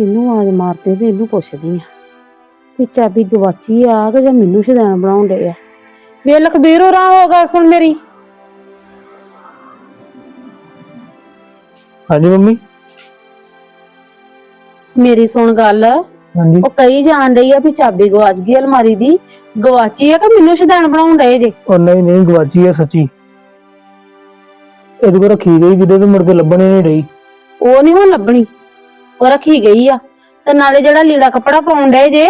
ਇਹਨੂੰ ਆਵਾਜ਼ ਮਾਰਦੇ ਤੇ ਇਹਨੂੰ ਪੁੱਛਦੀ ਆ ਵੀ ਚਾਬੀ ਗਵਾਚੀ ਆ ਕਿ ਜਾਂ ਮੈਨੂੰ ਸ਼ੈਤਾਨ ਬਣਾਉਣ ਡਏ ਆ? ਵੇ ਲਖਬੀਰ ਹੋ ਗੱਲ ਸੁਣ ਮੇਰੀ। ਹਾਂਜੀ ਮੰਮੀ। ਮੇਰੀ ਸੁਣ ਗੱਲ। ਹਾਂਜੀ। ਉਹ ਕਹੀ ਜਾਣ ਡਈ ਆ ਵੀ ਚਾਬੀ ਗਵਾਚ ਗਈ ਅਲਮਾਰੀ ਦੀ। ਗਵਾਚੀ ਆ ਕਿ ਮੈਨੂੰ ਸ਼ੈਤਾਨ ਬਣਾਉਣ ਡਏ ਜੇ? ਉਹ ਨਹੀਂ ਨਹੀਂ ਗਵਾਚੀ ਹੈ ਸੱਚੀ। ਇਹਦੇ ਕੋਲ ਰੱਖੀ ਗਈ ਕਿਤੇ ਤੇ ਮੁੜ ਕੇ ਲੱਭਣ ਨਹੀਂ ਰਹੀ ਉਹ ਨਹੀਂ ਹੁਣ ਲੱਭਣੀ। ਉਹ ਰੱਖੀ ਗਈ ਆ। ਤੇ ਨਾਲੇ ਜਿਹੜਾ ਲੀੜਾ ਕੱਪੜਾ ਪਾਉਣ ਡਏ ਜੇ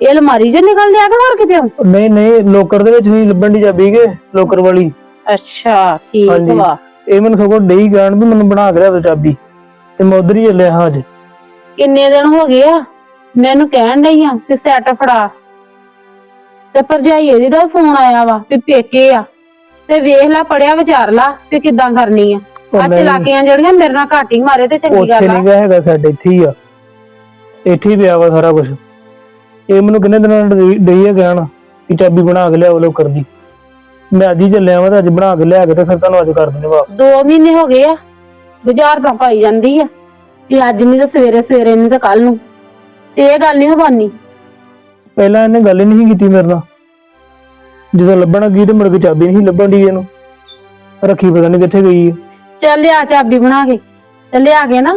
ਇਹ ਅਲਮਾਰੀ 'ਚ ਨਿਕਲ ਲਿਆ ਕਿ ਹੋਰ ਕਿਤੇ? ਨਹੀਂ ਨਹੀਂ ਲੋਕਰ ਦੇ ਵਿੱਚ ਨਹੀਂ ਲੱਭਣ ਦੀ ਚਾਬੀ ਕੇ ਲੋਕਰ ਵਾਲੀ। ਅੱਛਾ ਠੀਕ ਹਾਂਜੀ। ਵਾ। ਇਹ ਮੈਨੂੰ ਸਗੋਂ ਡਈ ਗਾਣ ਵੀ ਮੈਨੂੰ ਬਣਾ ਕੇ ਲਿਆ ਦਿਓ ਚਾਬੀ। ਤੇ ਮੈਂ ਉਧਰ ਹੀ ਚੱਲਿਆ ਹਾਂ ਅੱਜ। ਕਿੰਨੇ ਦਿਨ ਹੋ ਗਏ ਆ? ਮੈਨੂੰ ਕਹਿਣ ਡਈ ਆ ਕਿ ਸੈੱਟ ਫੜਾ। ਤੇ ਭਰਜਾਈ ਇਹਦੀ ਦਾ ਫੋਨ ਆਇਆ ਵਾ ਵੀ ਪੇਕੇ ਆ। ਤੇ ਵੇਖ ਲੈ ਪੜਿਆ ਵਿਚਾਰ ਲਾ ਵੀ ਕਿੱਦਾਂ ਕਰਨੀ ਆ। ਆ ਨਹੀਂ, ਚਲਾਕੀਆਂ ਜਿਹੜੀਆਂ ਮੇਰੇ ਨਾਲ ਘਾਟੀ ਮਾਰੇ ਤੇ ਚੰਗੀ ਉੱਥੇ ਗੱਲ ਆ। ਨਹੀਂ ਗਿਆ ਹੈਗਾ ਸਾਡੇ ਇੱਥੇ ਹੀ ਆ। ਇੱਥੇ ਹੀ ਪਿਆ ਵਾ ਸਾਰਾ ਕੁਝ ਇਹ ਮੈਨੂੰ ਕਿੰਨੇ ਦਿਨਾਂ ਨਾਲ ਡਈ- ਡਈ ਹੈ ਕਹਿਣ ਕਿ ਚਾਬੀ ਬਣਾ ਕੇ ਲਿਆਓ ਲੋਕਰ ਦੀ। ਮੈਂ ਅੱਜ ਹੀ ਚੱਲਿਆ ਵਾ ਤੇ ਅੱਜ ਬਣਾ ਕੇ ਲਿਆ ਕੇ ਤੇ ਫਿਰ ਤੁਹਾਨੂੰ ਅੱਜ ਕਰ ਦਿੰਦੇ ਵਾਪਸ। ਦੋ ਮਹੀਨੇ ਹੋ ਗਏ ਆ ਬਾਜ਼ਾਰ ਤਾਂ ਪਾਈ ਜਾਂਦੀ ਆ। ਵੀ ਅੱਜ ਨਹੀਂ ਤਾਂ ਸਵੇਰੇ ਸਵੇਰੇ ਨਹੀਂ ਤਾਂ ਕੱਲ ਨੂੰ। ਤੇ ਇਹ ਗੱਲ ਨਹੀਂ ਪਹਿਲਾਂ ਇਹਨੇ ਗੱਲ ਹੀ ਨਹੀਂ ਕੀਤੀ ਮੇਰੇ ਨਾਲ। ਜਦੋਂ ਲੱਭਣ ਗਈ ਤੇ ਮੁੜ ਕੇ ਚਾਬੀ ਨਹੀਂ ਲੱਭਣ ਦੀ ਇਹਨੂੰ। ਰੱਖੀ ਪਤਾ ਨਹੀਂ ਕਿੱਥੇ ਗਈ ਹੈ ਚੱਲ ਲਿਆ ਚਾਬੀ ਬਣਾ ਕੇ ਤੇ ਲਿਆ ਕੇ ਨਾ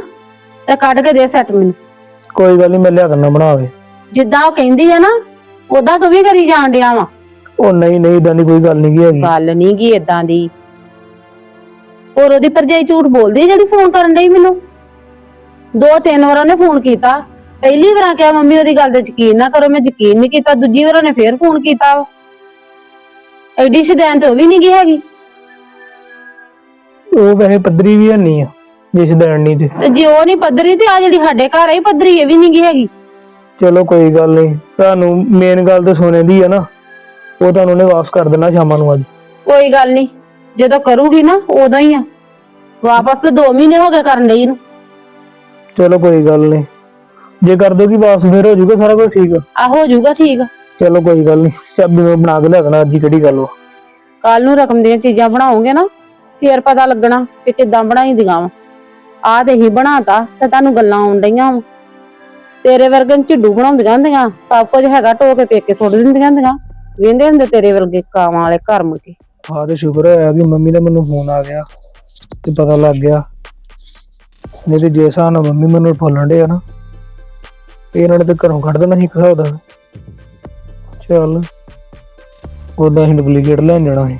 ਤੇ ਕੱਢ ਕੇ ਦੇ ਸੈੱਟ ਮੈਨੂੰ। ਕੋਈ ਗੱਲ ਨਹੀਂ ਮੈਂ ਲਿਆ ਦਿੰਦਾ ਬਣਾਵੇ ਜਿੱਦਾਂ ਉਹ ਕਹਿੰਦੀ ਆ ਨਾ ਉਦਾਂ ਤੂੰ ਵੀ ਕਰੀ ਜਾਣ ਡਿਆ ਵਾ। ਉਹ ਨਹੀਂ ਨਹੀਂ ਇਦਾਂ ਦੀ ਕੋਈ ਗੱਲ ਨਹੀਂ ਹੈਗੀ। ਗੱਲ ਨਹੀਂ ਗੀ ਇਦਾਂ ਦੀ। ਹੋਰ ਉਹਦੀ ਭਰਜਾਈ ਝੂਠ ਬੋਲਦੀ ਆ ਜਿਹੜੀ ਫੋਨ ਕਰਨ ਡਈ ਮੈਨੂੰ? ਦੋ ਤਿੰਨ ਵਾਰ ਉਹਨੇ ਫੋਨ ਕੀਤਾ। ਪਹਿਲੀ ਵਾਰ ਕਿਹਾ ਮੰਮੀ ਉਹਦੀ ਗੱਲ ਤੇ ਯਕੀਨ ਨਾ ਕਰੋ ਮੈਂ ਯਕੀਨ ਨਹੀਂ ਕੀਤਾ। ਦੂਜੀ ਵਾਰ ਉਹਨੇ ਫੇਰ ਫੋਨ ਕੀਤਾ। ਐਡੀ ਸ਼ਦੈਨ ਤੇ ਉਹ ਵੀ ਨਹੀਂ ਗਈ ਹੈਗੀ। ਉਹ ਵੈਸੇ ਪੱਧਰੀ ਵੀ ਨਹੀਂ ਆ ਜਿਸ ਦੇਣ ਤੇ। ਤੇ ਜੇ ਉਹ ਨਹੀਂ ਪੱਧਰੀ ਤੇ ਆ ਜਿਹੜੀ ਸਾਡੇ ਘਰ ਆਈ ਪੱਧਰੀ ਇਹ ਵੀ ਨਹੀਂ ਗਈ ਹੈਗੀ। ਚਲੋ ਕੋਈ ਗੱਲ ਨਹੀਂ ਤੁਹਾਨੂੰ ਮੇਨ ਗੱਲ ਤੇ ਸੋਨੇ ਦੀ ਆ ਨਾ ਉਹ ਤੁਹਾਨੂੰ ਉਹਨੇ ਵਾਪਸ ਕਰ ਦੇਣਾ ਸ਼ਾਮਾਂ ਨੂੰ ਅੱਜ। ਕੋਈ ਗੱਲ ਨਹੀਂ ਜਦੋਂ ਕਰੂਗੀ ਨਾ ਉਦੋਂ ਹੀ ਆ। ਵਾਪਸ ਤੇ 2 ਮਹੀਨੇ ਹੋ ਗਏ ਕਰਨ ਲਈ ਨੂੰ ਚਲੋ ਕੋਈ ਗੱਲ ਨਹੀਂ ਜੇ ਕਰ ਦੋਗੀ ਵਾਪਸ ਫਿਰ ਹੋ ਜਾਊਗਾ ਸਾਰਾ ਕੁਝ ਠੀਕ। ਆ ਹੋ ਜਾਊਗਾ ਠੀਕ। ਚਲੋ ਕੋਈ ਗੱਲ ਨਹੀਂ ਚਾਬੀ ਮੈਂ ਬਣਾ ਕੇ ਲਿਆ ਦੇਣਾ ਅੱਜ ਹੀ ਕਿਹੜੀ ਗੱਲ ਵਾ। ਕੱਲ ਨੂੰ ਰਕਮ ਦੀਆਂ ਚੀਜ਼ਾਂ ਬਣਾਓਗੇ ਨਾ ਫੇਰ ਪਤਾ ਲੱਗਣਾ ਕਿ ਕਿੱਦਾਂ ਬਣਾਈਦੀਆਂ ਵਾ। ਆਹ ਤੇ ਹੀ ਬਣਾਤਾ ਤੇ ਤੁਹਾਨੂੰ ਗੱਲਾਂ ਆਉਣ ਡਈਆਂ ਵਾ। ਤੇਰੇ ਵਰਗੇ ਨੂੰ ਝਿੱਡੂ ਬਣਾਉਂਦੀਆਂ ਹੁੰਦੀਆਂ, ਸਭ ਕੁਝ ਹੈਗਾ ਢੋ ਕੇ ਪੇਕੇ ਸੁੱਟ ਦਿੰਦੀਆਂ ਹੁੰਦੀਆਂ। ਵੇਂਦੇ ਹੁੰਦੇ ਤੇਰੇ ਵਰਗੇ ਕਾਵਾਂ ਵਾਲੇ ਘਰ ਮੁੜ ਹਾਂ ਤੇ ਸ਼ੁਕਰ ਹੋਇਆ ਕਿ ਮੰਮੀ ਦਾ ਮੈਨੂੰ ਫੋਨ ਆ ਗਿਆ ਤੇ ਪਤਾ ਲੱਗ ਗਿਆ। ਨਹੀਂ ਤੇ ਜੇ ਹਿਸਾਬ ਨਾਲ ਮੰਮੀ ਮੈਨੂੰ ਫੋਲਣ ਦੇ ਆ ਨਾ, ਤੇ ਇਹਨਾਂ ਨੇ ਤੇ ਘਰੋਂ ਕੱਢ ਦੇਣਾ ਸੀ ਇੱਕ ਹਿਸਾਬ ਚੱਲ ਉਹਦਾ ਹੀ ਡੁਪਲੀਕੇਟ ਲੈਣ ਜਾਣਾ ਹੈ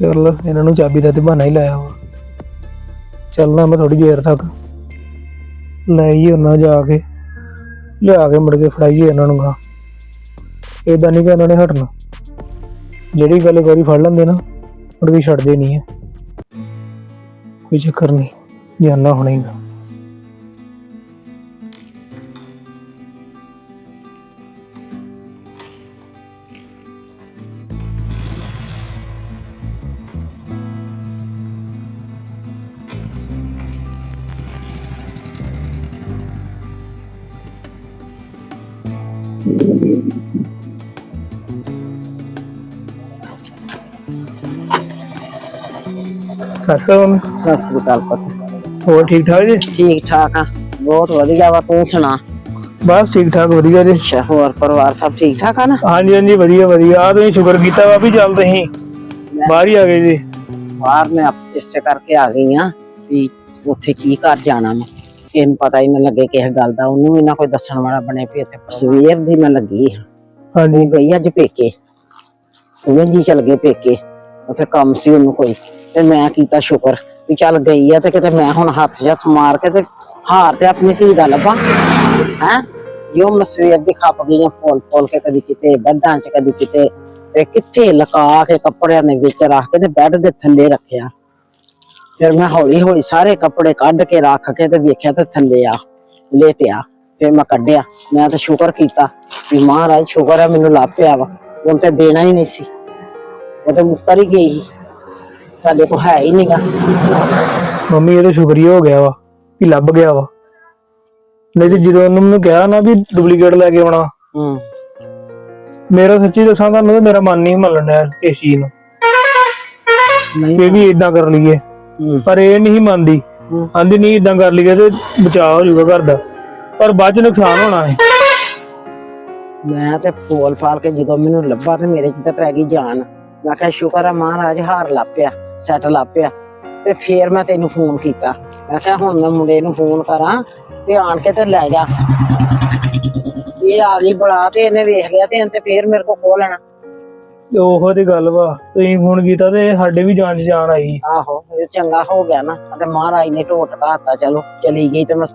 ਚੱਲ ਇਹਨਾਂ ਨੂੰ ਚਾਬੀ ਦਾ ਤੇ ਬਹਾਨਾ ਹੀ ਲਾਇਆ ਵਾ। ਚੱਲਣਾ ਮੈਂ ਥੋੜੀ ਦੇਰ ਤੱਕ ਲੈ ਹੀ ਉਹਨਾਂ ਜਾ ਕੇ, ਲਿਆ ਕੇ ਮੁੜ ਕੇ ਫੜਾਈਏ ਇਹਨਾਂ ਨੂੰ ਗਾ ਏਦਾਂ ਨਹੀਂ ਕਿ ਇਹਨਾਂ ਨੇ ਹਟਣਾ। ਜਿਹੜੀ ਗੱਲ ਇੱਕ ਵਾਰੀ ਫੜ ਲੈਂਦੇ ਨਾ, ਮੁੜ ਕੇ ਛੱਡਦੇ ਨਹੀਂ ਹੈ ਕੋਈ ਚੱਕਰ ਨਹੀਂ, ਜਾਨਾ ਹੋਣਾ ਹੀ ਸਤਿ ਸ਼੍ਰੀ ਅਕਾਲ। ਮੰਮੀ। ਸਤਿ ਸ੍ਰੀ ਅਕਾਲ ਪੁੱਤ। ਹੋਰ ਠੀਕ ਠਾਕ ਜੀ? ਠੀਕ ਠਾਕ ਆ। ਬਹੁਤ ਵਧੀਆ ਵਾ ਤੂੰ ਸੁਣਾ? ਬਸ ਠੀਕ ਠਾਕ ਵਧੀਆ ਜੀ। ਅੱਛਾ ਹੋਰ ਪਰਿਵਾਰ ਸਭ ਠੀਕ ਠਾਕ ਆ ਨਾ? ਹਾਂਜੀ ਹਾਂਜੀ ਵਧੀਆ ਵਧੀਆ। ਆ ਤੁਸੀਂ ਸ਼ੁਕਰ ਕੀਤਾ ਵਾ ਵੀ ਚੱਲ ਤੁਸੀਂ। ਬਾਹਰ ਹੀ ਆ ਗਏ ਜੀ। ਬਾਹਰ ਮੈਂ ਆਪ- ਇਸੇ ਕਰਕੇ ਆ ਗਈ ਆ ਵੀ ਉੱਥੇ ਕੀ ਕਰ ਜਾਣਾ ਮੈਂ ਇਹਨੂੰ ਪਤਾ ਹੀ ਨਾ ਲੱਗੇ ਕਿਸੇ ਗੱਲ ਦਾ ਉਹਨੂੰ ਵੀ ਨਾ ਕੋਈ ਦੱਸਣ ਵਾਲਾ ਬਣੇ ਵੀ ਇੱਥੇ ਸਵੇਰ ਦੀ ਮੈਂ ਲੱਗੀ ਆ ਹਾਂਜੀ। ਗਈ ਅੱਜ ਪੇਕੇ। ਉਹ ਜੀ ਚਲ ਗਏ ਪੇਕੇ। ਉੱਥੇ ਕੰਮ ਸੀ ਉਹਨੂੰ ਕੋਈ। ਤੇ ਮੈਂ ਕੀਤਾ ਸ਼ੁਕਰ ਵੀ ਚੱਲ ਗਈ ਆ ਤੇ ਕਿਤੇ ਮੈਂ ਹੁਣ ਹੱਥ ਜੱਥ ਮਾਰ ਕੇ ਤੇ ਹਾਰ ਤੇ ਆਪਣੀ ਧੀ ਦਾ ਲੱਭਾਂ। ਹੈ? ਜੋ ਮੈਂ ਸਵੇਰ ਦੀ ਖੱਪ ਗਈ ਆ ਫੋਲ ਫੋਲ ਕੇ ਕਦੀ ਕਿਤੇ ਬੈੱਡਾਂ 'ਚ ਕਦੀ ਕਿਤੇ। ਤੇ ਕਿੱਥੇ ਲਕਾ ਕੇ ਕੱਪੜਿਆਂ ਦੇ ਵਿੱਚ ਰੱਖ ਕੇ ਤੇ ਬੈੱਡ ਦੇ ਥੱਲੇ ਰੱਖਿਆ। ਫਿਰ ਮੈਂ ਹੌਲੀ ਹੌਲੀ ਸਾਰੇ ਕੱਪੜੇ ਕੱਢ ਕੇ ਰੱਖ ਕੇ ਤੇ ਵੇਖਿਆ ਤੇ ਥੱਲੇ ਆ ਲੇਟਿਆ ਫਿਰ ਮੈਂ ਕੱਢਿਆ ਮੈਂ ਤਾਂ ਸ਼ੁਕਰ ਕੀਤਾ ਵੀ ਮਹਾਰਾਜ ਸ਼ੁਕਰ ਹੈ ਮੈਨੂੰ ਲੱਭ ਪਿਆ ਵਾ ਹੁਣ ਤੇ ਦੇਣਾ ਹੀ ਨਹੀਂ ਸੀ। ਉਹ ਤੇ ਮੁੱਕਰ ਹੀ ਗਈ ਸੀ। ਸਾਡੇ ਕੋ ਹੈ ਹੀ ਨਹੀਂਗਾ। ਮੰਮੀ ਇਹਦੇ ਸ਼ੁਕਰੀਆ ਹੋ ਗਿਆ ਵਾ ਵੀ ਲੱਭ ਗਿਆ ਵਾ। ਨਹੀਂ ਤੇ ਜਦੋਂ ਉਹਨੂੰ ਮੈਨੂੰ ਕਿਹਾ ਨਾ ਵੀ ਡੁਪਲੀਕੇਟ ਲੈ ਕੇ ਆਉਣਾ ਹੂੰ। ਮੇਰਾ ਸੱਚੀ ਦੱਸਾਂ ਤੁਹਾਨੂੰ ਤੇ ਮੇਰਾ ਮਨ ਨਹੀਂ ਮੰਨਣ ਇਸ ਚੀਜ਼ ਨੂੰ। ਨਹੀਂ। ਕਿ ਵੀ ਇਦਾਂ ਕਰ ਲਈਏ। ਪਰ ਇਹ ਨਹੀਂ ਮੰਨਦੀ। ਆਂਦੀ ਨਹੀਂ ਇਦਾਂ ਕਰ ਲਈਏ ਤੇ ਬਚਾਅ ਹੋ ਜਾਊਗਾ ਘਰ ਦਾ। ਪਰ ਬਾਅਦ ਚ ਨੁਕਸਾਨ ਹੋਣਾ ਹੈ ਮੈਂ ਤੇ ਫੋਲ ਫਾਲ ਕੇ ਜਦੋਂ ਮੈਨੂੰ ਲੱਭਾ ਤੇ ਮੇਰੇ 'ਚ ਤਾਂ ਪੈ ਗਈ ਜਾਨ। ਮੈਂ ਕਿਹਾ ਸ਼ੁਕਰ ਹੈ ਮਹਾਰਾਜ ਹਾਰ ਲੱਪਿਆ ਸੈੱਟ ਲੱਪਿਆ ਤੇ ਫੇਰ ਮੈਂ ਤੈਨੂੰ ਫੋਨ ਕੀਤਾ। ਮੈਂ ਕਿਹਾ ਹੁਣ ਮੈਂ ਮੁੰਡੇ ਨੂੰ ਫੋਨ ਕਰਾਂ ਤੇ ਆਣ ਕੇ ਤੇ ਲੈ ਜਾ। ਇਹ ਆ ਗਈ ਬੜਾ ਤੇ ਇਹਨੇ ਵੇਖ ਲਿਆ ਤੇ ਇਹਨੇ ਤੇ ਫੇਰ ਮੇਰੇ ਕੋਲ ਖੋਹ ਲੈਣਾ। ਤੇ ਉਹੋ ਤੇ ਗੱਲ ਵਾ। ਤੁਸੀਂ ਫੋਨ ਕੀਤਾ ਤੇ ਸਾਡੇ ਵੀ ਜਾਨ ਚ ਜਾਨ ਆਈ। ਆਹੋ ਇਹ ਚੰਗਾ ਹੋ ਗਿਆ ਨਾ। ਤੇ ਮਹਾਰਾਜ ਨੇ ਢੋਟ ਘਾਤਾ ਚਲੋ ਚਲੀ ਗਈ ਤੇ ਮੈਂ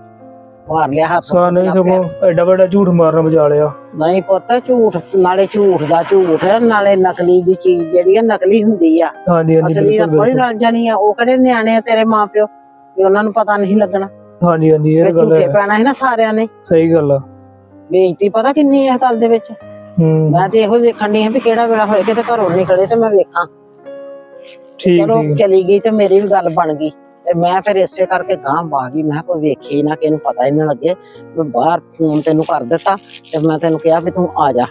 ਮਾਰ ਲਿਆ ਹੱਥ ਸਾਨੂੰ ਵੀ। ਸਗੋਂ ਐਡਾ ਵੱਡਾ ਝੂਠ ਮਾਰਨਾ ਬਚਾ ਲਿਆ। ਨਹੀਂ ਪੁੱਤ ਝੂਠ ਨਾਲੇ ਝੂਠ ਦਾ ਝੂਠ ਹੈ ਨਾਲੇ ਨਕਲੀ ਦੀ ਚੀਜ਼ ਜਿਹੜੀ ਹੈ ਨਕਲੀ ਹੁੰਦੀ ਆ। ਹਾਂਜੀ ਹਾਂਜੀ ਅਸਲੀ ਨਾਲ ਬਿਲਕੁਲ ਥੋੜੀ ਬਿਲਕੁਲ। ਰਲ ਜਾਣੀ ਆ ਉਹ ਕਿਹੜੇ ਨਿਆਣੇ ਆ ਤੇਰੇ ਮਾਪਿਓ ਵੀ ਉਹਨਾਂ ਨੂੰ ਪਤਾ ਨਹੀਂ ਲੱਗਣਾ। ਹਾਂਜੀ ਹਾਂਜੀ ਇਹ ਫਿਰ ਗੱਲ ਝੂਠੇ ਹੈ। ਪੈਣਾ ਹੈ ਨਾ ਸਾਰਿਆਂ ਨੇ। ਸਹੀ ਗੱਲ ਆ। ਬੇਇੱਜ਼ਤੀ ਪਤਾ ਕਿੰਨੀ ਹੈ ਗੱਲ ਦੇ ਵਿੱਚ? ਹੂੰ। ਮੈਂ ਤੇ ਇਹੋ ਵੇਖਣ ਆ ਵੀ ਕਿਹੜਾ ਵੇਲਾ ਹੋਏ ਕਿਤੇ ਘਰੋਂ ਨਿਕਲੇ ਤੇ ਮੈਂ ਵੇਖਾਂ। ਠੀਕ ਚਲੋ ਠੀਕ। ਚਲੀ ਗਈ ਤੇ ਮੇਰੀ ਵੀ ਗੱਲ ਬਣ ਗਈ। ਤੇ ਮੈਂ ਫਿਰ ਇਸੇ ਕਰਕੇ ਗਾਂ ਆ ਗਈ। ਮੈਂ ਕਿਹਾ ਕੋਈ ਵੇਖੇ ਨਾ ਕਿ ਇਹਨੂੰ ਪਤਾ ਹੀ ਨਾ ਲੱਗੇ। ਮੈਂ ਬਾਹਰ ਫੋਨ ਤੈਨੂੰ ਕਰ ਦਿੱਤਾ ਤੇ ਮੈਂ ਤੈਨੂੰ ਕਿਹਾ ਵੀ ਤੂੰ ਆ ਜਾ।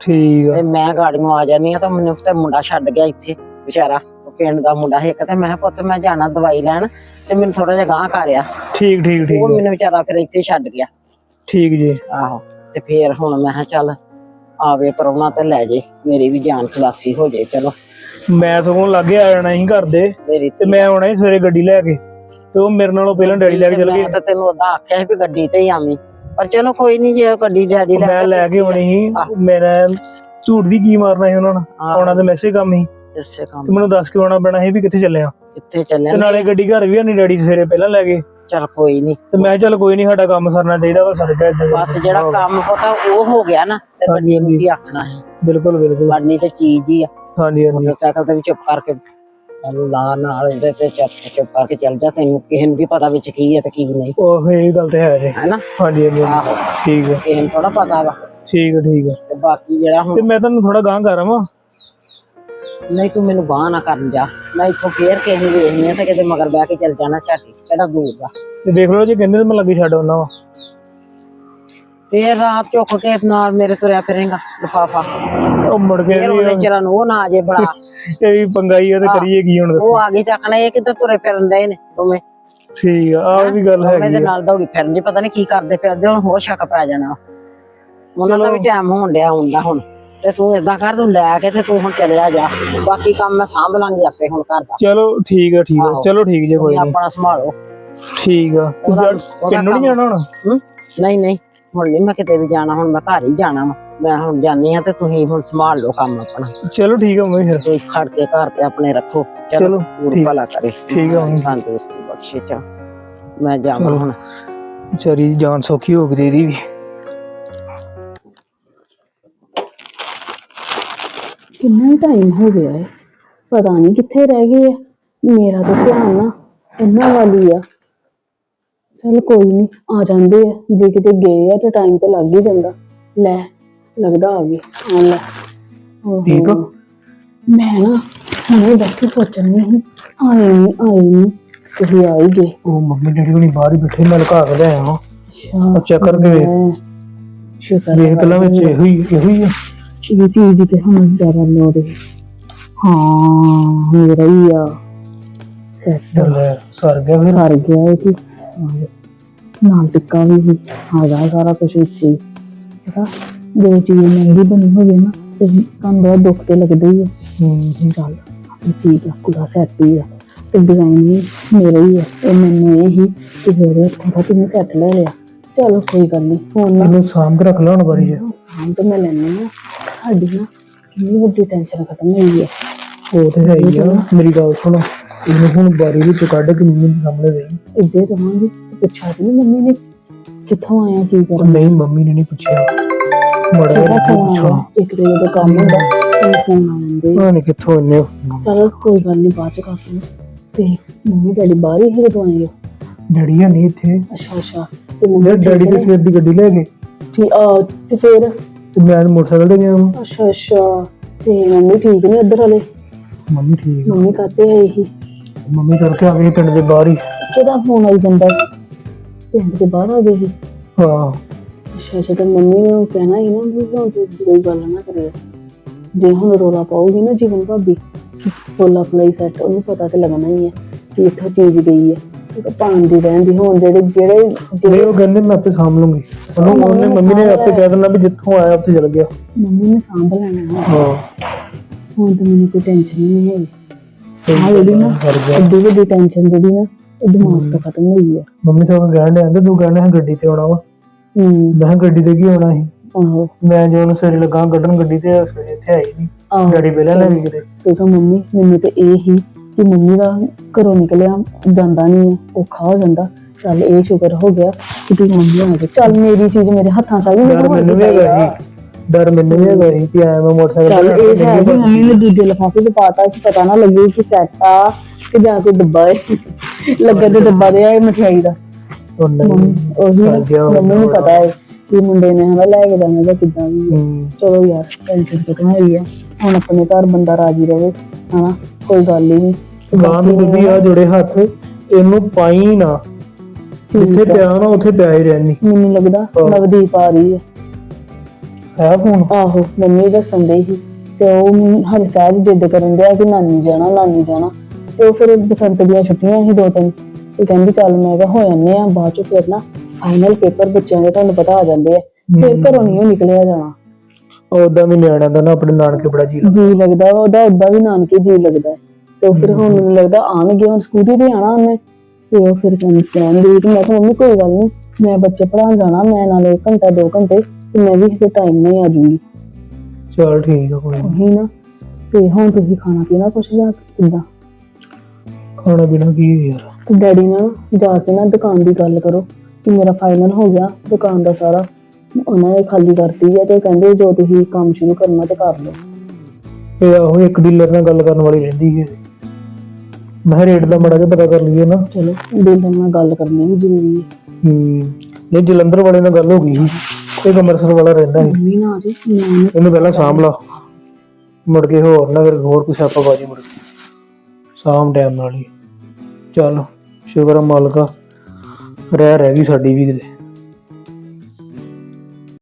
ਠੀਕ ਆ। ਤੇ ਮੈਂ ਗਾੜੀਆਂ ਆ ਜਾਨੀ ਆ ਤਾਂ ਮੈਨੂੰ ਤੇ ਮੁੰਡਾ ਛੱਡ ਗਿਆ ਇੱਥੇ ਵਿਚਾਰਾ। ਉਹ ਪਿੰਡ ਦਾ ਮੁੰਡਾ ਸੀ ਇੱਕ ਤੇ ਮੈਂ ਕਿਹਾ ਪੁੱਤ ਮੈਂ ਜਾਣਾ ਦਵਾਈ ਲੈਣ ਤੇ ਮੈਨੂੰ ਥੋੜਾ ਜਿਹਾ ਗਾਂ ਕਰਿਆ ਠੀਕ ਠੀਕ ਠੀਕ ਉਹ ਆ, ਮੈਨੂੰ ਵਿਚਾਰਾ ਫਿਰ ਇੱਥੇ ਛੱਡ ਗਿਆ। ਠੀਕ ਜੀ। ਆਹੋ। ਤੇ ਫੇਰ ਹੁਣ ਮੈਂ ਕਿਹਾ ਚੱਲ ਆਵੇ ਪਰਉਣਾ ਤੇ ਲੈ ਜੇ ਮੇਰੀ ਵੀ ਜਾਨ ਖਲਾਸੀ ਹੋ ਜੇ ਚਲੋ। ਮੈਂ ਸਗੋਂ ਲੱਗੇ ਆ ਜਾਣਾ ਸੀ ਘਰ ਦੇ ਮੇਰੀ ਤੇ ਮੈਂ ਆਉਣਾ ਸੀ ਸਵੇਰੇ ਗੱਡੀ ਲੈ ਕੇ ਤੇ ਉਹ ਮੇਰੇ ਨਾਲੋਂ ਪਹਿਲਾਂ ਡੈਡੀ ਲੈ ਕੇ ਚਲ ਗਏ। ਮੈਂ ਤਾਂ ਤੈਨੂੰ ਉਦਾਂ ਆਖਿਆ ਸੀ ਵੀ ਗੱਡੀ ਤੇ ਹੀ ਆਵੀਂ ਪਰ ਚਲੋ ਕੋਈ ਨਹੀਂ ਜੇ ਗੱਡੀ ਡੈਡੀ ਲੈ ਮੈਂ ਲੈ ਕੇ ਆਉਣੀ ਸੀ ਮੇਰਾ ਝੂਠ ਵੀ ਕੀ ਮਾਰਨਾ ਸੀ ਉਹਨਾਂ ਨਾਲ ਆਉਣਾ ਤੇ ਮੈਸੇਜ ਕੰਮ ਸੀ। ਇਸੇ ਕੰਮ ਮੈਨੂੰ ਦੱਸ ਕੇ ਆਉਣਾ ਪੈਣਾ ਸੀ ਵੀ ਕਿੱਥੇ ਚੱਲੇ ਆ। ਕਿੱਥੇ ਚੱਲੇ ਤੇ ਨਾਲੇ ਗੱਡੀ ਘਰ ਵੀ ਨਹੀਂ ਡੈਡੀ ਸਵੇਰੇ ਪਹਿਲਾਂ ਲੈ ਗਏ। ਚੱਲ ਕੋਈ ਨਹੀਂ ਤੇ ਮੈਂ ਚੱਲ ਕੋਈ ਨਹੀਂ ਸਾਡਾ ਕੰਮ ਸਰਨਾ ਚਾਹੀਦਾ ਵਾ ਦਾ ਬਸ ਜਿਹੜਾ ਕੰਮ ਪਤਾ ਉਹ ਹੋ ਗਿਆ ਨਾ ਤੇ ਗੱਡੀ ਨੂੰ ਕੀ ਆਖਣਾ ਹੈ। ਬਿਲਕੁਲ ਬਿਲਕੁਲ। ਬਣਨੀ ਤੇ ਚੀਜ਼ ਹੀ ਆ। ਹਾਂਜੀ ਹਾਂਜੀ। ਮੋਟਰਸਾਈਕਲ ਤੇ ਵੀ ਚੁੱਪ ਕਰਕੇ ਲਾ ਨਾਲ ਇਹਦੇ ਤੇ ਚੁੱਪ ਚੁੱਪ ਕਰਕੇ ਚੱਲ ਜਾ ਤੈਨੂੰ ਕਿਸੇ ਨੂੰ ਵੀ ਪਤਾ ਵਿੱਚ ਕੀ ਹੈ ਤੇ ਕੀ ਨਹੀਂ। ਉਹ ਇਹ ਗੱਲ ਤੇ ਹੈ ਜੀ। ਹੈਨਾ? ਹਾਂਜੀ ਹਾਂਜੀ ਠੀਕ ਹੈ। ਕਿਸੇ ਨੂੰ ਥੋੜਾ ਪਤਾ ਵਾ। ਠੀਕ ਹੈ ਠੀਕ ਹੈ। ਤੇ ਬਾਕੀ ਜਿਹੜਾ ਹੁਣ ਤੇ ਮੈਂ ਤੁਹਾਨੂੰ ਥੋੜਾ ਗਾਂ ਕਰ ਆਵਾਂ। ਨਹੀਂ ਤੂੰ ਮੈਨੂੰ ਬਾਹ ਨਾ ਕਰਨ ਜਾ। ਮੈਂ ਇੱਥੋਂ ਫੇਰ ਕਿਸੇ ਨੂੰ ਵੇਖਣੀ ਆ ਤੇ ਕਿਤੇ ਮਗਰ ਬਹਿ ਕੇ ਚੱਲ ਜਾਣਾ ਝਾਟੀ ਕਿਹੜਾ ਦੂਰ ਦਾ। ਤੇ ਦੇਖ ਲਓ ਜੇ ਕਹਿੰਦੇ ਤਾਂ ਮੈਂ ਲੱਗੀ ਛੱਡ ਆਉਣਾ ਵਾ। ਫੇਰ ਰਾਤ ਚੁੱਕ ਕੇ ਨਾਲ ਮੇਰੇ ਤੁਰਿਆ ਫਿਰੇਗਾ ਲਿਫਾਫਾ। ਉਹ ਮੁੜ ਕੇ ਫੇਰ ਉਹਨੇ ਚਿਰਾਂ ਨੂੰ ਉਹ ਨਾ ਆ ਜੇ ਬੜਾ। ਇਹ ਵੀ ਪੰਗਾਈ ਆ ਤੇ ਕਰੀਏ ਕੀ ਹੁਣ ਦੱਸੋ। ਉਹ ਆ ਗਈ ਚੱਕਣਾ ਇਹ ਕਿੱਦਾਂ ਤੁਰੇ ਫਿਰਨ ਦੇ ਨੇ ਦੋਵੇਂ। ਠੀਕ ਆ ਆਹ ਵੀ ਗੱਲ ਉਹਨੇ ਹੈਗੀ ਦੇ ਆ। ਨਾਲ ਦੌੜੀ ਫਿਰਨ ਦੀ ਪਤਾ ਨਹੀਂ ਕੀ ਕਰਦੇ ਫਿਰਦੇ ਹੁਣ ਹੋਰ ਸ਼ੱਕ ਪੈ ਜਾਣਾ। ਉਹਨਾਂ ਦਾ ਵੀ ਟਾਈਮ ਹੋਣ ਡਿਆ ਹੁੰਦਾ ਹੁਣ। ਤੇ ਤੂੰ ਏਦਾਂ ਕਰ ਤੂੰ ਲੈ ਕੇ ਤੇ ਤੂੰ ਹੁਣ ਚਲਿਆ ਜਾ। ਬਾਕੀ ਕੰਮ ਮੈਂ ਸਾਂਭ ਲਾਂਗੀ ਆਪੇ ਹੁਣ ਘਰ ਦਾ। ਚਲੋ ਠੀਕ ਆ ਠੀਕ ਆ। ਆਹੋ। ਚਲੋ ਠੀਕ ਜੇ ਕੋਈ ਤੁਸੀਂ ਨਹੀਂ ਆਪਣਾ ਸੰਭਾਲੋ। ਠੀਕ ਆ। ਉਹਦਾ- ਉਹਦਾ ਪਿੰਡੋਂ ਨਹੀਂ ਕੰਮ- ਜਾਣਾ ਹੁਣ? ਹਮ? ਨਹੀਂ ਨਹੀਂ। ਹੁਣ ਨਹੀਂ ਮੈਂ ਕਿਤੇ ਵੀ ਜਾਣਾ ਹੁਣ ਮੈਂ ਘਰ ਹੀ ਜਾਣਾ ਵਾ। ਮੈਂ ਹੁਣ ਜਾਣੀ ਆ ਤੇ ਤੁਸੀਂ ਹੁਣ ਸੰਭਾਲ ਲਓ ਕੰਮ ਆਪਣਾ। ਚਲੋ ਠੀਕ ਆ ਮੈਂ ਫਿਰ। ਤੁਸੀਂ ਖੜ ਕੇ ਘਰ ਤੇ ਆਪਣੇ ਰੱਖੋ। ਚਲੋ ਠੀਕ। ਭਲਾ ਕਰੇ। ਠੀਕ ਆ ਮੰਮੀ। ਤੰਦਰੁਸਤੀ ਬਖਸ਼ੇ ਚਾ ਮੈਂ ਜਾਵਾਂ ਚਲੋ। ਹੁਣ। ਵਿਚਾਰੀ ਦੀ ਜਾਨ ਸੌਖੀ ਹੋ ਗਈ ਇਹਦੀ ਵੀ। ਕਿੰਨਾ ਟਾਈਮ ਹੋ ਗਿਆ ਹੈ? ਪਤਾ ਨਹੀਂ ਕਿੱਥੇ ਰਹਿ ਗਏ ਆ। ਮੇਰਾ ਤਾਂ ਧਿਆਨ ਨਾ ਇਹਨਾਂ ਵੱਲ ਆ। ਚਲ ਕੋਈ ਨਹੀਂ ਆ ਜਾਂਦੇ ਆ। ਜੇ ਕਿਤੇ ਗਏ ਆ ਤਾਂ ਟਾਈਮ ਤੇ ਲੱਗ ਹੀ ਜਾਂਦਾ। ਲੈ ਲੱਗਦਾ ਆ ਗਈ ਆ ਲੈ। ਓਹੋ। ਦੀਪ? ਮੈਂ ਨਾ ਹੁਣੇ ਬੈਠੀ ਸੋਚਣ ਨਹੀਂ ਆਏ ਨਹੀਂ ਆਏ ਨਹੀਂ ਤੁਸੀਂ ਆ ਹੀ ਗਏ। ਉਹ ਮੰਮੀ ਡੈਡੀ ਹੁਣੀ ਬਾਹਰ ਹੀ ਬੈਠੇ ਮੈਂ ਲੁਕਾ ਕੇ ਲਿਆਇਆ ਹਾਂ ਅੱਛਾ ਕਰਕੇ ਵੇਖ। ਲੈ। ਸ਼ੁਕਰ ਪਹਿਲਾਂ ਵਿੱਚ ਇਹੋ ਹੀ ਇਹੋ ਹੀ ਆ। ਇਹ ਚੀਜ਼ ਦੀ ਤੇ ਹੁਣ ਜ਼ਿਆਦਾ ਲੋੜ ਹੈ। ਹਾਂ ਮੇਰਾ ਹੀ ਆ। ਸੈਟ ਲੈ ਸਰ ਗਿਆ ਫਿਰ? ਕਰ ਗਿਆ ਇਹ ਕਿ ਨਾਲ ਟਿੱਕਾ ਵੀ ਸੀ। ਸਾਰਾ ਕੁਝ ਵਿੱਚ ਹੀ। ਪਤਾ ਚੀਜ਼ ਮਹਿੰਗੀ ਬਣੀ ਹੋਵੇ ਨਾ ਤੇ ਤੁਹਾਨੂੰ ਬਹੁਤ ਦੁੱਖ ਤੇ ਲੱਗਦਾ ਹੀ ਹੈ ਹੂੰ। ਚੱਲ ਠੀਕ ਆ ਕੁੜਾ ਸੈੱਟ ਹੀ ਆ। ਤੇ ਡਿਜ਼ਾਈਨ ਵੀ ਮੇਰਾ ਹੀ ਆ। ਇਹ ਮੈਨੂੰ ਇਹ ਹੀ ਕਿ ਮੇਰੇ ਹੱਥੋਂ ਤੇ ਸੈੱਟ ਲੈ ਲਿਆ। ਚਲੋ ਕੋਈ ਗੱਲ ਨਹੀਂ ਸਾਂਭ ਕੇ ਰੱਖ ਸਾਂਭ ਤੇ ਮੈਂ ਲੈਣੀ ਆ ਸਾਡੀ ਨਾ ਵੱਡੀ ਟੈਨਸ਼ਨ ਖਤਮ ਹੋਈ ਹੈ। ਉਹ ਤੇ ਹੈ ਹੀ ਆ। ਮੇਰੀ ਗੱਲ ਸੁਣ ਇਹਨੂੰ ਹੁਣ ਬਾਰੀ ਵਿੱਚ ਕੱਢ ਕੇ ਮੰਮੀ ਦੇ ਸਾਹਮਣੇ ਦੇ ਇੱਦੇ ਰਵਾਂਗੀ ਪੁੱਛਿਆ ਤੇ ਨੀ ਮੰਮੀ ਨੇ ਕਿੱਥੋਂ ਆਇਆ ਕੀ ਉਹ ਕਰਨ ਨਹੀਂ ਮੰਮੀ ਨੇ ਨਹੀਂ ਪੁੱਛਿਆ। ਬੜਾ ਕਿਹੜਾ ਫੋਨ ਪੁੱਛਾ ਆਇਆ? ਇੱਕ ਤੇ ਜਦੋਂ ਕੰਮ ਹੁੰਦਾ ਉਹ ਫੋਨ ਆ ਜਾਂਦੇ। ਪਤਾ ਨਹੀਂ ਕਿੱਥੋਂ ਇੰਨੇ ਚਲ ਕੋਈ ਗੱਲ ਨਹੀਂ ਬਾਅਦ ਚ ਕਰ ਲਈ ਤੇ ਮੰਮੀ ਡੈਡੀ ਬਾਹਰ ਹੀ ਹੈ ਜਦੋਂ ਆਏ ਹੋ ਡੈਡੀ ਆ ਨਹੀਂ ਇੱਥੇ। ਅੱਛਾ ਅੱਛਾ। ਤੇ ਮੰਮੀ ਡੈਡੀ ਦੇ ਸਵੇਰ ਦੀ ਗੱਡੀ ਲੈ ਗਏ। ਠੀਕ ਆ ਤੇ ਫਿਰ? ਤੇ ਮੈਂ ਮੋਟਰਸਾਈਕਲ ਤੇ ਗਿਆ ਵਾਂ। ਅੱਛਾ ਅੱਛਾ। ਤੇ ਮੰਮੀ ਠੀਕ ਨੇ ਇੱਧਰ ਵਾਲੇ? ਮੰਮੀ ਠੀਕ ਆ। ਮੰਮੀ ਕਾਤੇ ਆਏ ਸੀ? ਮੰਮੀ ਤੁਰ ਕੇ ਆ ਗਈ ਪਿੰਡ ਦੇ ਬਾਹਰ ਹੀ। ਕਿਹਦਾ ਫੋਨ ਆਈ ਜਾਂਦਾ? ਪਿੰਡ ਦੇ ਬਾਹਰ ਆ ਗਏ ਸੀ? ਹਾਂ। ਅੱਛਾ ਅੱਛਾ ਤੇ ਮੰਮੀ ਨੂੰ ਕਹਿਣਾ ਹੀ ਨਾ ਵੀ ਹੁਣ ਤੂੰ ਕੋਈ ਗੱਲ ਨਾ ਕਰਿਓ ਜੇ ਹੁਣ ਰੋਲਾ ਪਾਉਗੀ ਨਾ ਜੀਵਨ ਭਾਬੀ ਫੁੱਲ ਅਪਲਾਈ ਸੈੱਟ ਉਹਨੂੰ ਪਤਾ ਤੇ ਲੱਗਣਾ ਹੀ ਹੈ ਕਿ ਇੱਥੋਂ ਚੀਜ਼ ਗਈ ਹੈ ਪਾਣ ਦੀ ਰਹਿੰਦੀ ਹੁਣ ਜਿਹੜੇ ਜਿਹੜੇ ਜਿਹੜੇ ਉਹ ਕਹਿੰਦੇ ਮੈਂ ਆਪੇ ਸਾਂਭ ਲੂੰਗੀ। ਉਹਨੂੰ ਉਹਨੇ ਮੰਮੀ ਨੇ ਆਪੇ ਕਹਿ ਦੇਣਾ ਵੀ ਜਿੱਥੋਂ ਆਇਆ ਉੱਥੇ ਚਲ ਗਿਆ। ਮੰਮੀ ਨੇ ਸਾਂਭ ਲੈਣਾ ਹੈ। ਹਾਂ। ਹੁਣ ਤਾਂ ਮੈਨੂੰ ਕੋਈ ਟੈਨਸ਼ਨ ਨਹੀਂ ਹੈਗੀ। ਆਹ ਜਿਹੜੀ ਨਾ ਅੱਡੀ ਵੱਡੀ ਟੈਨਸ਼ਨ ਜਿਹੜੀ ਨਾ ਉਹ ਦਿਮਾਗ ਤੋਂ ਖਤਮ ਹੋਈ ਹੈ। ਮੰਮੀ ਸਭ ਕਹਿਣ ਦੇ ਆਂਦੇ ਤੂੰ ਕਹਿਣਾ ਹੈ ਗੱਡੀ ਤੇ ਆਉਣਾ ਵਾ। ਹੂੰ। ਮੈਂ ਗੱਡੀ ਤੇ ਕੀ ਆਉਣਾ ਸੀ? ਆਹੋ। ਮੈਂ ਜੋ ਉਹਨੂੰ ਸਵੇਰੇ ਲੱਗਾ ਕੱਢਣ ਗੱਡੀ ਤੇ ਸਵੇਰੇ ਇੱਥੇ ਆਈ ਨਹੀਂ ਡੈਡੀ ਪਹਿਲਾਂ ਲੈ ਗਏ ਕਿਤੇ। ਤੇ ਮੰਮੀ ਮੈਨੂੰ ਤੇ ਇਹ ਹੀ ਕਿ ਮੰਮੀ ਦਾ ਘਰੋਂ ਨਿਕਲਿਆ ਜਾਂਦਾ ਨਹੀਂ ਹੈ ਔਖਾ ਹੋ ਜਾਂਦਾ। ਚੱਲ ਇਹ ਸ਼ੁਕਰ ਹੋ ਗਿਆ ਕਿ ਤੂੰ ਮੰਮੀ ਆ ਗਈ। ਚੱਲ ਮੇਰੀ ਚੀਜ਼ ਮੇਰੇ ਹੱਥਾਂ ਚ ਆ ਗਈ ਡਰ ਮੈਨੂੰ ਵੀ ਹੈਗਾ ਸੀ। ਡਰ ਮੈਨੂੰ ਵੀ ਹੈਗਾ ਸੀ ਕਿ ਆਇਆ ਮੈਂ ਮੋਟਰਸਾਈਕਲ ਚੱਲ ਤੇ ਇਹ ਹੈ ਕਿ ਮੰਮੀ ਨੇ ਦੂਜੇ ਲਿਫਾਫੇ 'ਚ ਪਾਤਾ ਸੀ ਪਤਾ ਨਾ ਲੱਗੇ ਕਿ ਸੈੱਟ ਆ ਕਿ ਜਾਂ ਕੋਈ ਡੱਬਾ ਹੈ। ਲੱਗਾ ਤੇ ਡੱਬਾ ਦੇ ਆ ਮਠਿਆਈ ਦਾ। ਉਹ ਨਹੀਂ ਉਹੀ ਉਹ ਮੰਮੀ ਨੂੰ ਪਤਾ ਹੈ ਕਿ ਮੁੰਡੇ ਨੇ ਹਨਾ ਲੈ ਕੇ ਜਾਣਾ ਜਾਂ ਕਿੱਦਾਂ ਵੀ। ਚਲੋ ਯਾਰ ਟੈਨਸ਼ਨ ਖਤਮ ਹੋਈ ਹੈ ਹੁਣ ਆਪਣੇ ਘਰ ਬੰਦਾ ਰਾਜੀ ਰਵੇ। ਹਨਾ ਕੋਈ ਗੱਲ ਹੀ ਨਹੀਂ। ਗਾਂ ਨੂੰ ਬੀਬੀ ਆ ਜੋੜੇ ਹੱਥ ਇਹਨੂੰ ਪਾਈ ਨਾ ਜਿੱਥੇ ਪਿਆ ਨਾ ਉੱਥੇ ਪਿਆ ਹੀ ਰਹਿਣੀ ਮੈਨੂੰ ਲੱਗਦਾ ਨਵਦੀਪ ਆ ਰਹੀ ਹੈ। ਹੈ ਫੋਨ? ਆਹੋ ਮੰਮੀ ਦੱਸਣ ਦੇ ਸੀ। ਤੇ ਉਹ ਹਰ ਸਹਿਜ ਜਿੱਦ ਕਰਨ ਡਿਆ ਕਿ ਨਾਨੀ ਜਾਣਾ ਨਾਨੀ ਜਾਣਾ। ਤੇ ਉਹ ਫਿਰ ਬਸੰਤ ਦੀਆਂ ਛੁੱਟੀਆਂ ਸੀ ਦੋ ਤਿੰਨ। ਤੇ ਕਹਿੰਦੀ ਚੱਲ ਮੈਂ ਕਿਹਾ ਹੋ ਜਾਂਦੇ ਆ ਬਾਅਦ ਚ ਫਿਰ ਨਾ ਫਾਈਨਲ ਪੇਪਰ ਬੱਚਿਆਂ ਦੇ ਤੁਹਾਨੂੰ ਪਤਾ ਆ ਜਾਂਦੇ ਆ। ਫਿਰ ਘਰੋਂ ਨਹੀਂ ਨਿਕਲਿਆ ਜਾਣਾ। ਉਦਾਂ ਵੀ ਨਿਆਣਿਆਂ ਦਾ ਨਾ ਆਪਣੇ ਨਾਨਕੇ ਬੜਾ ਜੀ ਜੀ ਲੱਗਦਾ ਵਾ ਉਹਦਾ ਉਦਾਂ ਵੀ ਨਾਨਕੇ ਜੀ ਲੱਗਦਾ। ਤੇ ਉਹ ਫਿਰ ਹੁਣ ਮੈਨੂੰ ਲੱਗਦਾ ਆਣਗੇ ਹੁਣ ਸਕੂਟੀ ਤੇ ਆਣਾ ਉਹਨੇ। ਤੇ ਉਹ ਫਿਰ ਕਹਿੰਦੀ ਕਹਿੰਦੀ ਕਿ ਮੈਂ ਕਿਹਾ ਮੰਮੀ ਕੋਈ ਗੱਲ ਨਹੀਂ ਮੈਂ ਬੱਚੇ ਪੜਾਉਣ ਜਾਣਾ ਮੈਂ ਨਾਲੇ ਘੰਟਾ ਦੋ ਘੰਟੇ ਤੇ ਮੈਂ ਵੀ ਕਿਸੇ ਟਾਈਮ ਨਾਲ ਹੀ ਆ ਜਾਊਂਗੀ ਚਲ ਠੀਕ ਆ ਕੋਈ ਨੀ। ਉਹੀ ਨਾ। ਤੇ ਹੁਣ ਤੁਸੀਂ ਖਾਣਾ ਪੀਣਾ ਕੁਛ ਜਾਂ ਕਿੱਦਾਂ? ਖਾਣਾ ਪੀਣਾ ਕੀ ਹੈ ਯਾਰ? ਤੇ ਡੈਡੀ ਨਾਲ ਜਾ ਕੇ ਨਾ ਦੁਕਾਨ ਦੀ ਗੱਲ ਕਰੋ ਕਿ ਮੇਰਾ ਫਾਈਨਲ ਹੋ ਗਿਆ ਦੁਕਾਨ ਦਾ ਸਾਰਾ। ਉਹਨਾਂ ਨੇ ਖਾਲੀ ਕਰਤੀ ਹੈ ਤੇ ਕਹਿੰਦੇ ਜੋ ਤੁਸੀਂ ਕੰਮ ਸ਼ੁਰੂ ਕਰਨਾ ਤੇ ਕਰ ਲਓ। ਇਹ ਆਹੋ ਇੱਕ ਡੀਲਰ ਨਾਲ ਗੱਲ ਕਰਨ ਵਾਲੀ ਰਹਿੰਦੀ ਹੈ ਮੈਂ ਕਿਹਾ ਰੇਟ ਦਾ ਮੜਾ ਜਿਹਾ ਪਤਾ ਕਰ ਲਈਏ ਨਾ। ਚਲੋ ਡੀਲਰ ਨਾਲ ਗੱਲ ਕਰਨੀ ਵੀ ਜ਼ਰੂਰੀ ਹੈ ਹੂੰ ਇਹ ਜਲੰਧਰ ਵਾਲੇ ਨਾਲ ਗੱਲ ਹੋ ਗਈ ਸੀ। ਇਹ ਵਾਲਾ ਰਹਿੰਦਾ ਸੀ। ਮੰਮੀ ਨਾ ਜੀ ਮੈਂ ਇਹਨੂੰ ਪਹਿਲਾਂ ਸਾਂਭ ਲਾ। ਮੁੜ ਕੇ ਹੋਰ ਨਾ ਫਿਰ ਹੋਰ ਕੋਈ ਸਿਆਪਾ ਬਾਜੀ ਮੁੜ ਕੇ। ਸਾਂਭ ਟਾਈਮ ਨਾਲ ਹੀ। ਚੱਲ ਸ਼ੁਕਰ ਆ ਮਾਲਕਾ। ਰਹਿ ਰਹਿ ਗਈ ਸਾਡੀ ਵੀ ਕਿਤੇ।